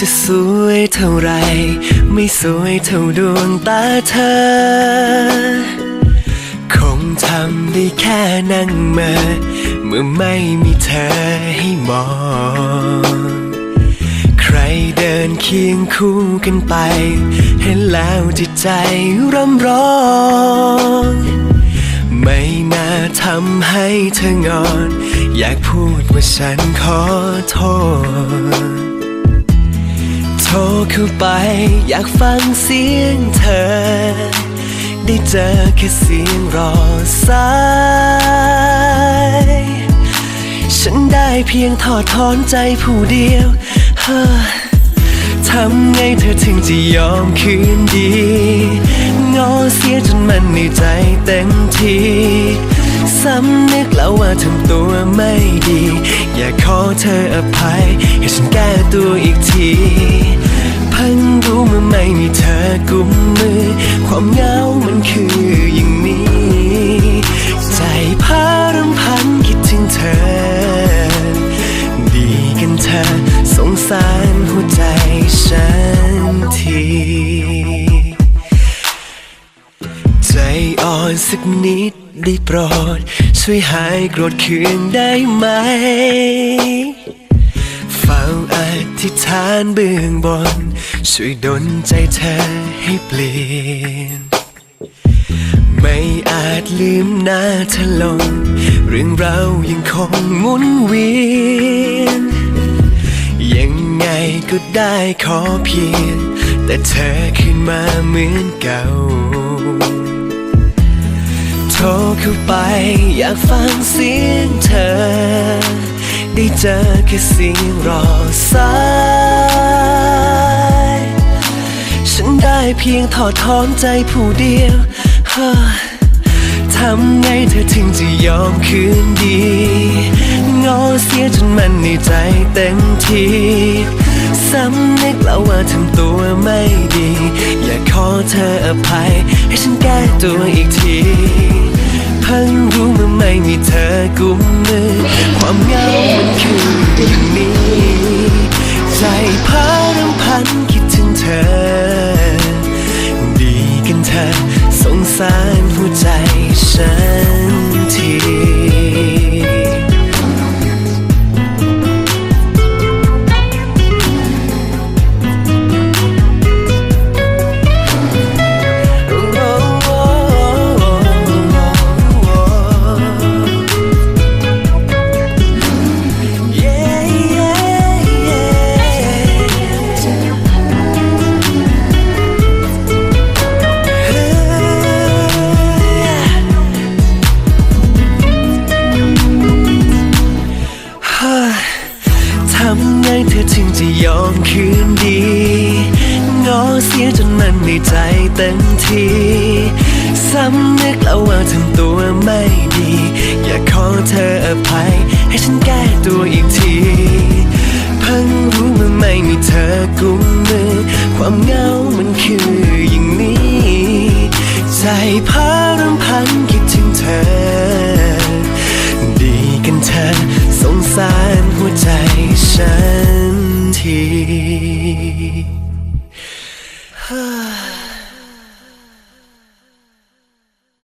จะสวยเท่าไร ไม่สวยเท่าดวงตาเธอ คงทำได้แค่นั่งเมื่อเมื่อไม่มีเธอให้มอง ใครเดินเคียงคู่กันไป เห็นแล้วจิตใจร่ำร้อง ไม่น่าทำให้เธองอน อยากพูดว่าฉันขอโทษ รเข้าไป อยากฟังเสียงเธอ ได้เจอแค่เสียงรอสาย ฉันได้เพียงถอดถอนใจผู้เดียวทำไงเธอถึงจะยอมคืนดี งอเสียจนมันในใจเต็มทีสำนึกแล้วว่าทำตัวไม่ดี อยากขอเธออภัย ให้ฉันแก้ตัวอีกที เพิ่งรู้เมื่อไม่มีเธอกุมมือ ความเหงามันคืออย่างนี้ ใจพารำพันคิดถึงเธอ ดีกันเธอสงสารหัวใจฉันทีใจอ่อนสักนิดได้โปรด ช่วยหายโกรธเคืองได้ไหม เฝ้าอธิษฐานเบื้องบน ช่วยดลใจเธอให้เปลี่ยน ไม่อาจลืมหน้าเธอลง เรื่องเรายังคงหมุนเวียน ยังไงก็ได้ขอเพียง แต่เธอขึ้นมาเหมือนเก่าโทรเข้าไปอยากฟังเสียงเธอ ได้เจอแค่สียงรอสาย ฉันได้เพียงถอดถอนใจผู้เดียว ทำไงเธอถึงจะยอมคืนดี งอเสียจนมันในใจเต็มทีสำนึกแล้วว่าทำตัวไม่ดี อยากขอเธออภัย ให้ฉันแก้ตัวอีกทีเพิ่งรู้เมื่อไม่มีเธอกุมมือ ความเหงา ทำไงเธอถึงจะยอมคืนดีงอเสียจนมันในใจเต็มทีสำนึกแล้วว่าทำตัวไม่ดี อยากขอเธออภัย ให้ฉันแก้ตัวอีกทีเพิ่งรู้เมื่อไม่มีเธอกุมมือ ความเหงามันคืออย่างนี้ ใจพารำพันคิดถึงเธอ ดีกันเธอ ใจฉัน